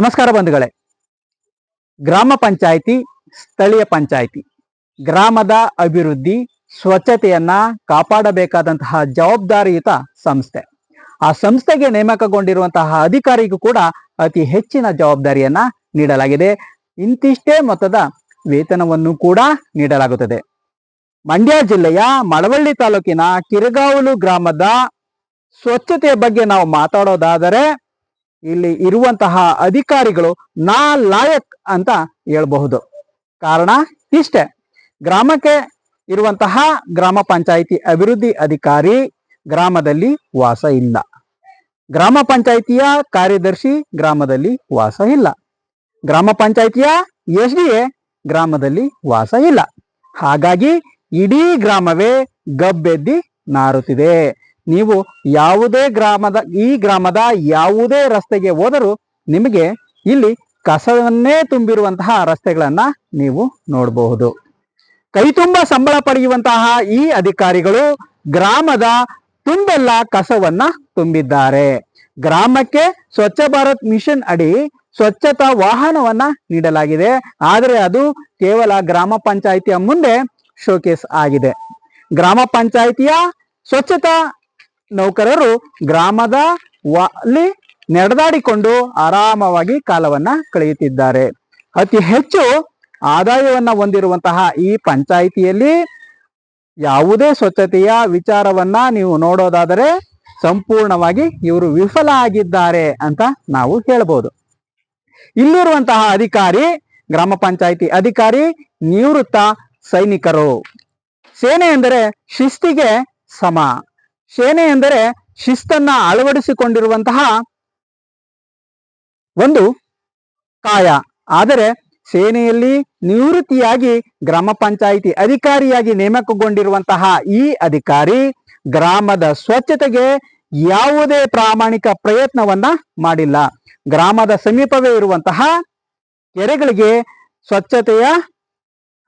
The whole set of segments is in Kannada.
ನಮಸ್ಕಾರ ಬಂಧುಗಳೇ. ಗ್ರಾಮ ಪಂಚಾಯಿತಿ, ಸ್ಥಳೀಯ ಪಂಚಾಯಿತಿ. ಗ್ರಾಮದ ಅಭಿವೃದ್ಧಿ, ಸ್ವಚ್ಛತೆಯನ್ನ ಕಾಪಾಡಬೇಕಾದಂತಹ ಜವಾಬ್ದಾರಿಯುತ ಸಂಸ್ಥೆ. ಆ ಸಂಸ್ಥೆಗೆ ನೇಮಕಗೊಂಡಿರುವಂತಹ ಅಧಿಕಾರಿಗೂ ಕೂಡ ಅತಿ ಹೆಚ್ಚಿನ ಜವಾಬ್ದಾರಿಯನ್ನ ನೀಡಲಾಗಿದೆ. ಇಂತಿಷ್ಟೇ ಮೊತ್ತದ ವೇತನವನ್ನು ಕೂಡ ನೀಡಲಾಗುತ್ತದೆ. ಮಂಡ್ಯ ಜಿಲ್ಲೆಯ ಮಳವಳ್ಳಿ ತಾಲೂಕಿನ ಕಿರಗಾವಲು ಗ್ರಾಮದ ಸ್ವಚ್ಛತೆಯ ಬಗ್ಗೆ ನಾವು ಮಾತಾಡೋದಾದರೆ ಇಲ್ಲಿ ಇರುವಂತಹ ಅಧಿಕಾರಿಗಳು ನಾ ಲಾಯಕ್ ಅಂತ ಹೇಳಬಹುದು. ಕಾರಣ ಇಷ್ಟೇ. ಗ್ರಾಮಕ್ಕೆ ಇರುವಂತಹ ಗ್ರಾಮ ಪಂಚಾಯಿತಿ ಅಭಿವೃದ್ಧಿ ಅಧಿಕಾರಿ ಗ್ರಾಮದಲ್ಲಿ ವಾಸ ಇಲ್ಲ. ಗ್ರಾಮ ಪಂಚಾಯಿತಿಯ ಕಾರ್ಯದರ್ಶಿ ಗ್ರಾಮದಲ್ಲಿ ವಾಸ ಇಲ್ಲ. ಗ್ರಾಮ ಪಂಚಾಯಿತಿಯ ಎಸ್ ಡಿ ಎ ಗ್ರಾಮದಲ್ಲಿ ವಾಸ ಇಲ್ಲ. ಹಾಗಾಗಿ ಇಡೀ ಗ್ರಾಮವೇ ಗಬ್ಬೆದ್ದಿ ನಾರುತ್ತಿದೆ. ನೀವು ಯಾವುದೇ ಗ್ರಾಮದ, ಈ ಗ್ರಾಮದ ಯಾವುದೇ ರಸ್ತೆಗೆ ಹೋದರೂ ನಿಮಗೆ ಇಲ್ಲಿ ಕಸವನ್ನೇ ತುಂಬಿರುವಂತಹ ರಸ್ತೆಗಳನ್ನ ನೀವು ನೋಡಬಹುದು. ಕೈ ತುಂಬ ಸಂಬಳ ಪಡೆಯುವಂತಹ ಈ ಅಧಿಕಾರಿಗಳು ಗ್ರಾಮದ ತುಂಬೆಲ್ಲ ಕಸವನ್ನ ತುಂಬಿದ್ದಾರೆ. ಗ್ರಾಮಕ್ಕೆ ಸ್ವಚ್ಛ ಭಾರತ್ ಮಿಷನ್ ಅಡಿ ಸ್ವಚ್ಛತಾ ವಾಹನವನ್ನ ನೀಡಲಾಗಿದೆ. ಆದರೆ ಅದು ಕೇವಲ ಗ್ರಾಮ ಪಂಚಾಯಿತಿಯ ಮುಂದೆ ಶೋಕೇಸ್ ಆಗಿದೆ. ಗ್ರಾಮ ಪಂಚಾಯಿತಿಯ ಸ್ವಚ್ಛತಾ ನೌಕರರು ಗ್ರಾಮದ ಅಲ್ಲಿ ನಡೆದಾಡಿಕೊಂಡು ಆರಾಮವಾಗಿ ಕಾಲವನ್ನ ಕಳೆಯುತ್ತಿದ್ದಾರೆ. ಅತಿ ಹೆಚ್ಚು ಆದಾಯವನ್ನ ಹೊಂದಿರುವಂತಹ ಈ ಪಂಚಾಯಿತಿಯಲ್ಲಿ ಯಾವುದೇ ಸ್ವಚ್ಛತೆಯ ವಿಚಾರವನ್ನ ನೀವು ನೋಡೋದಾದರೆ ಸಂಪೂರ್ಣವಾಗಿ ಇವರು ವಿಫಲ ಆಗಿದ್ದಾರೆ ಅಂತ ನಾವು ಹೇಳಬಹುದು ಇಲ್ಲಿರುವಂತಹ ಅಧಿಕಾರಿ, ಗ್ರಾಮ ಪಂಚಾಯಿತಿ ಅಧಿಕಾರಿ ನಿವೃತ್ತ ಸೈನಿಕರು. ಸೇನೆ ಎಂದರೆ ಶಿಸ್ತಿಗೆ ಸಮ. ಸೇನೆ ಎಂದರೆ ಶಿಸ್ತನ್ನ ಅಳವಡಿಸಿಕೊಂಡಿರುವಂತಹ ಒಂದು ಕಾಯ. ಆದರೆ ಸೇನೆಯಲ್ಲಿ ನಿವೃತ್ತಿಯಾಗಿ ಗ್ರಾಮ ಪಂಚಾಯಿತಿ ಅಧಿಕಾರಿಯಾಗಿ ನೇಮಕಗೊಂಡಿರುವಂತಹ ಈ ಅಧಿಕಾರಿ ಗ್ರಾಮದ ಸ್ವಚ್ಛತೆಗೆ ಯಾವುದೇ ಪ್ರಾಮಾಣಿಕ ಪ್ರಯತ್ನವನ್ನ ಮಾಡಿಲ್ಲ. ಗ್ರಾಮದ ಸಮೀಪವೇ ಇರುವಂತಹ ಕೆರೆಗಳಿಗೆ ಸ್ವಚ್ಛತೆಯ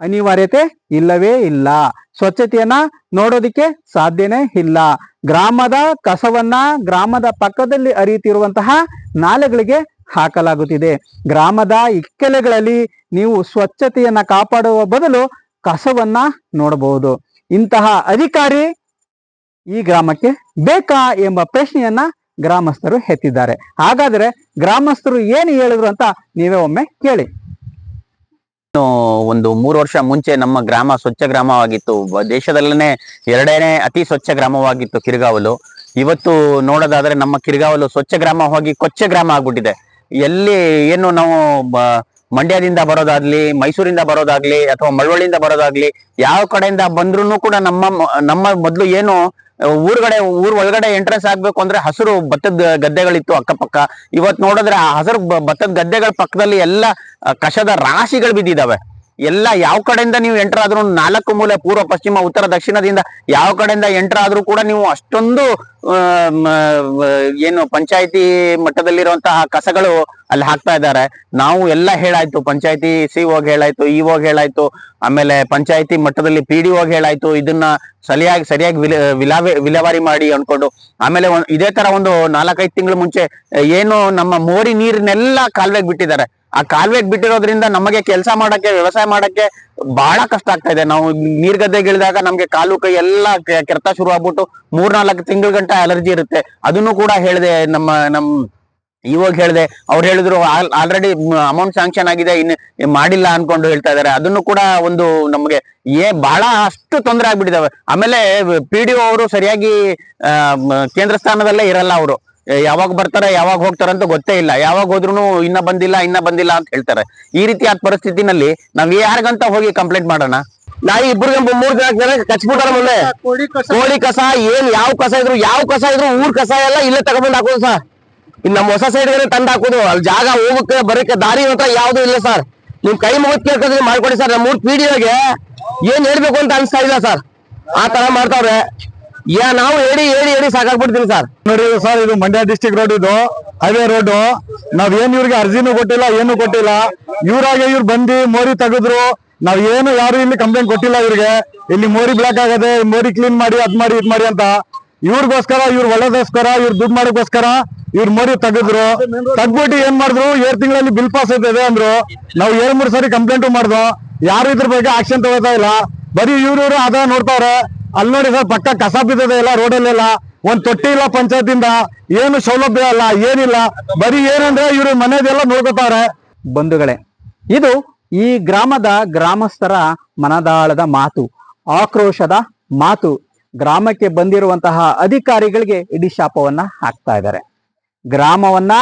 ಅನಿವಾರ್ಯತೆ ಇಲ್ಲವೇ ಇಲ್ಲ. ಸ್ವಚ್ಛತೆಯನ್ನ ನೋಡೋದಿಕ್ಕೆ ಸಾಧ್ಯನೇ ಇಲ್ಲ. ಗ್ರಾಮದ ಕಸವನ್ನ ಗ್ರಾಮದ ಪಕ್ಕದಲ್ಲಿ ಅರಿಯುತ್ತಿರುವಂತಹ ನಾಲೆಗಳಿಗೆ ಹಾಕಲಾಗುತ್ತಿದೆ. ಗ್ರಾಮದ ಇಕ್ಕೆಲೆಗಳಲ್ಲಿ ನೀವು ಸ್ವಚ್ಛತೆಯನ್ನ ಕಾಪಾಡುವ ಬದಲು ಕಸವನ್ನ ನೋಡಬಹುದು. ಇಂತಹ ಅಧಿಕಾರಿ ಈ ಗ್ರಾಮಕ್ಕೆ ಬೇಕಾ ಎಂಬ ಪ್ರಶ್ನೆಯನ್ನ ಗ್ರಾಮಸ್ಥರು ಎತ್ತಿದ್ದಾರೆ. ಹಾಗಾದ್ರೆ ಗ್ರಾಮಸ್ಥರು ಏನು ಹೇಳಿದ್ರು ಅಂತ ನೀವೇ ಒಮ್ಮೆ ಕೇಳಿ. ಒಂದು ಮೂರು ವರ್ಷ ಮುಂಚೆ ನಮ್ಮ ಗ್ರಾಮ ಸ್ವಚ್ಛ ಗ್ರಾಮವಾಗಿತ್ತು. ದೇಶದಲ್ಲೇ ಎರಡನೇ ಅತಿ ಸ್ವಚ್ಛ ಗ್ರಾಮವಾಗಿತ್ತು ಕಿರ್ಗಾವಲು. ಇವತ್ತು ನೋಡೋದಾದ್ರೆ ನಮ್ಮ ಕಿರ್ಗಾವಲು ಸ್ವಚ್ಛ ಗ್ರಾಮ ಹೋಗಿ ಕೊಚ್ಚೆ ಗ್ರಾಮ ಆಗ್ಬಿಟ್ಟಿದೆ. ಎಲ್ಲಿ ಏನು ನಾವು ಮಂಡ್ಯದಿಂದ ಬರೋದಾಗ್ಲಿ, ಮೈಸೂರಿಂದ ಬರೋದಾಗ್ಲಿ, ಅಥವಾ ಮಳವಳ್ಳಿಯಿಂದ ಬರೋದಾಗ್ಲಿ, ಯಾವ ಕಡೆಯಿಂದ ಬಂದ್ರು ಕೂಡ ನಮ್ಮ ನಮ್ಮ ಮೊದ್ಲು ಏನು ಊರ್ಗಡೆ, ಊರ್ ಒಳಗಡೆ ಎಂಟ್ರೆನ್ಸ್ ಆಗ್ಬೇಕು ಅಂದ್ರೆ ಹಸಿರು ಭತ್ತದ ಗದ್ದೆಗಳಿತ್ತು ಅಕ್ಕಪಕ್ಕ. ಇವತ್ ನೋಡಿದ್ರೆ ಆ ಹಸಿರು ಭತ್ತದ ಗದ್ದೆಗಳ ಪಕ್ಕದಲ್ಲಿ ಎಲ್ಲ ಕಷದ ರಾಶಿಗಳು ಬಿದ್ದಿದಾವೆ. ಎಲ್ಲ ಯಾವ ಕಡೆಯಿಂದ ನೀವು ಎಂಟರ್ ಆದ್ರೂ ನಾಲ್ಕು ಮೂಲೆ ಪೂರ್ವ, ಪಶ್ಚಿಮ, ಉತ್ತರ, ದಕ್ಷಿಣದಿಂದ ಯಾವ ಕಡೆಯಿಂದ ಎಂಟರ್ ಆದ್ರೂ ಕೂಡ ನೀವು ಅಷ್ಟೊಂದು ಏನು ಪಂಚಾಯತಿ ಮಟ್ಟದಲ್ಲಿರುವಂತಹ ಕಸಗಳು ಅಲ್ಲಿ ಹಾಕ್ತಾ ಇದ್ದಾರೆ. ನಾವು ಎಲ್ಲ ಹೇಳಾಯ್ತು, ಪಂಚಾಯತಿ ಸಿ ಹೋಗಿ ಹೇಳಾಯ್ತು, ಇ ಹೋಗಿ ಹೇಳಾಯ್ತು, ಆಮೇಲೆ ಪಂಚಾಯತಿ ಮಟ್ಟದಲ್ಲಿ ಪಿ ಡಿ ಹೋಗಿ ಹೇಳಾಯ್ತು, ಇದನ್ನ ಸರಿಯಾಗಿ ಸರಿಯಾಗಿ ವಿಲ, ವಿಲಾವೆ, ವಿಲೇವಾರಿ ಮಾಡಿ ಅನ್ಕೊಂಡು, ಆಮೇಲೆ ಇದೇ ತರ ಒಂದು ನಾಲ್ಕೈದು ತಿಂಗಳ ಮುಂಚೆ, ಏನು ನಮ್ಮ ಮೋರಿ ನೀರನ್ನೆಲ್ಲ ಕಾಲುವೆಗೆ ಬಿಟ್ಟಿದ್ದಾರೆ. ಆ ಕಾಲುವೆಗೆ ಬಿಟ್ಟಿರೋದ್ರಿಂದ ನಮಗೆ ಕೆಲಸ ಮಾಡಕ್ಕೆ, ವ್ಯವಸಾಯ ಮಾಡಕ್ಕೆ ಬಹಳ ಕಷ್ಟ ಆಗ್ತಾ ಇದೆ. ನಾವು ನೀರ್ ಗದ್ದೆಗಿಳಿದಾಗ ನಮ್ಗೆ ಕಾಲು ಕೈ ಎಲ್ಲ ಕೆರೆತ ಶುರು ಆಗ್ಬಿಟ್ಟು ಮೂರ್ನಾಲ್ಕು ತಿಂಗಳ ಗಂಟ ಅಲರ್ಜಿ ಇರುತ್ತೆ. ಅದನ್ನು ಕೂಡ ಹೇಳಿದೆ ನಮ್ಮ, ನಮ್ ಇವಾಗ ಹೇಳಿದೆ. ಅವ್ರು ಹೇಳಿದ್ರು ಆಲ್ರೆಡಿ ಅಮೌಂಟ್ ಸ್ಯಾಂಕ್ಷನ್ ಆಗಿದೆ, ಇನ್ನು ಮಾಡಿಲ್ಲ ಅನ್ಕೊಂಡು ಹೇಳ್ತಾ ಇದಾರೆ. ಅದನ್ನು ಕೂಡ ಒಂದು ನಮಗೆ ಏ ಬಹಳ ಅಷ್ಟು ತೊಂದರೆ ಆಗ್ಬಿಟ್ಟಿದಾವೆ. ಆಮೇಲೆ ಪಿ ಅವರು ಸರಿಯಾಗಿ ಕೇಂದ್ರ ಸ್ಥಾನದಲ್ಲೇ ಇರಲ್ಲ ಅವರು. ಯಾವಾಗ ಬರ್ತಾರೆ ಯಾವಾಗ ಹೋಗ್ತಾರೆ ಅಂತ ಗೊತ್ತೇ ಇಲ್ಲ. ಯಾವಾಗ ಹೋದ್ರು ಇನ್ನ ಬಂದಿಲ್ಲ ಇನ್ನ ಬಂದಿಲ್ಲ ಅಂತ ಹೇಳ್ತಾರೆ. ಈ ರೀತಿ ಆ ಪರಿಸ್ಥಿತಿನಲ್ಲಿ ನಾವ್ ಯಾರಿಗಂತ ಹೋಗಿ ಕಂಪ್ಲೇಂಟ್ ಮಾಡೋಣ? ನಾಯಿ ಇಬ್ಬರಿಗೆ ಮೂರ್ ಜನ ಕಚ್ಬಿಟ್ಟಾರ ಮುಂದೆ ಕೋಳಿ ಕಸ. ಏನ್ ಯಾವ ಕಸ ಇದ್ರು ಯಾವ ಕಸ ಇದ್ರು ಊರ್ ಕಸ ಎಲ್ಲ ಇಲ್ಲೇ ತಗೊಂಡ್ ಹಾಕೋದು ಸರ್. ಇನ್ ನಮ್ಮ ಹೊಸ ಸೈಡ್ ತಂದ್ ಹಾಕೋದು. ಅಲ್ಲಿ ಜಾಗ ಹೋಗಕ್ಕೆ ಬರಕ್ಕೆ ದಾರಿ ಅಂತ ಯಾವ್ದು ಇಲ್ಲ ಸರ್. ನಿಮ್ ಕೈ ಮುಗಿದ್ ಕೇಳ್ಕೊಂಡ್ರೆ ಮಾಡ್ಕೊಡಿ ಸರ್. ನಮ್ಮ ಊರ್ ಪೀಡಿಯೋಗೆ ಏನ್ ಹೇಳ್ಬೇಕು ಅಂತ ಅನ್ಸ್ತಾ ಇಲ್ಲ ಸರ್. ಆ ತರ ಮಾಡ್ತಾವ್ರೆ. ಯಾ, ನಾವು ಹೇಳಿ ಹೇಳಿ ಹೇಳಿ ಸಾಕಾಗ್ಬಿಡ್ತೀನಿ ಸರ್. ನೋಡಿ ಸರ್, ಇದು ಮಂಡ್ಯ ಡಿಸ್ಟಿಕ್ ರೋಡ್ ಇದು ಹೈವೇ ರೋಡ್ ನಾವ್ ಏನ್ ಇವ್ರಿಗೆ ಅರ್ಜಿನೂ ಕೊಟ್ಟಿಲ್ಲ, ಏನು ಕೊಟ್ಟಿಲ್ಲ. ಇವ್ರಾಗೆ ಇವ್ರು ಬಂದು ಮೋರಿ ತೆಗೆದ್ರು. ನಾವ್ ಏನು ಯಾರು ಇಲ್ಲಿ ಕಂಪ್ಲೇಂಟ್ ಕೊಟ್ಟಿಲ್ಲ ಇವ್ರಿಗೆ. ಇಲ್ಲಿ ಮೋರಿ ಬ್ಲಾಕ್ ಆಗದೆ, ಮೋರಿ ಕ್ಲೀನ್ ಮಾಡಿ, ಅದ್ ಮಾಡಿ, ಇದ್ ಮಾಡಿ ಅಂತ. ಇವ್ರಿಗೋಸ್ಕರ, ಇವ್ರ ಒಳ್ಳೇದೋಸ್ಕರ, ಇವ್ರ ದುಡ್ಡು ಮಾಡೋಕ್ಕೋಸ್ಕರ ಇವ್ರ ಮೋರಿ ತೆಗೆದ್ರು. ತಗ್ಬಿಟ್ಟು ಏನ್ ಮಾಡಿದ್ರು? ಏರ್ ತಿಂಗಳಲ್ಲಿ ಬಿಲ್ ಪಾಸ್ ಆಯ್ತದೆ ಅಂದ್ರು. ನಾವು ಏಳ್ ಮೂರ್ ಸರಿ ಕಂಪ್ಲೇಂಟ್ ಮಾಡಿದ್ರು ಯಾರು ಇದ್ರ ಬಗ್ಗೆ ಆಕ್ಷನ್ ತಗೋತಾ ಇಲ್ಲ. ಬರೀ ಇವ್ರ ಇವ್ರು ಅದ ನೋಡ್ತಾವ್ರೆ. ಅಲ್ಲಿ ನೋಡಿ ಸರ್, ಪಕ್ಕ ಕಸ ಬಿದ್ದದೆ ಎಲ್ಲ ರೋಡಲ್ಲೆಲ್ಲ. ಒಂದ್ ತೊಟ್ಟಿ ಇಲ್ಲ ಪಂಚಾಯತಿಂದ ಏನು ಸೌಲಭ್ಯ ಅಲ್ಲ ಏನಿಲ್ಲ. ಬರೀ ಏನಂದ್ರೆ ಇವ್ರು ಮನೆದೆಲ್ಲ ನೋಡ್ಕೋತಾರೆ ಬಂಧುಗಳೇ, ಇದು ಈ ಗ್ರಾಮದ ಗ್ರಾಮಸ್ಥರ ಮನದಾಳದ ಮಾತು, ಆಕ್ರೋಶದ ಮಾತು. ಗ್ರಾಮಕ್ಕೆ ಬಂದಿರುವಂತಹ ಅಧಿಕಾರಿಗಳಿಗೆ ಇಡೀ ಶಾಪವನ್ನ ಹಾಕ್ತಾ ಇದ್ದಾರೆ. ಗ್ರಾಮವನ್ನ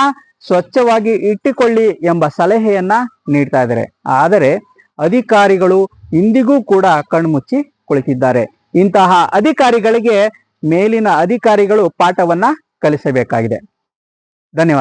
ಸ್ವಚ್ಛವಾಗಿ ಇಟ್ಟುಕೊಳ್ಳಿ ಎಂಬ ಸಲಹೆಯನ್ನ ನೀಡ್ತಾ ಇದ್ದಾರೆ. ಆದರೆ ಅಧಿಕಾರಿಗಳು ಇಂದಿಗೂ ಕೂಡ ಕಣ್ಮುಚ್ಚಿ ಕುಳಿತಿದ್ದಾರೆ. ಇಂತಹ ಅಧಿಕಾರಿಗಳಿಗೆ ಮೇಲಿನ ಅಧಿಕಾರಿಗಳು ಪಾಠವನ್ನ ಕಲಿಸಬೇಕಾಗಿದೆ. ಧನ್ಯವಾದ.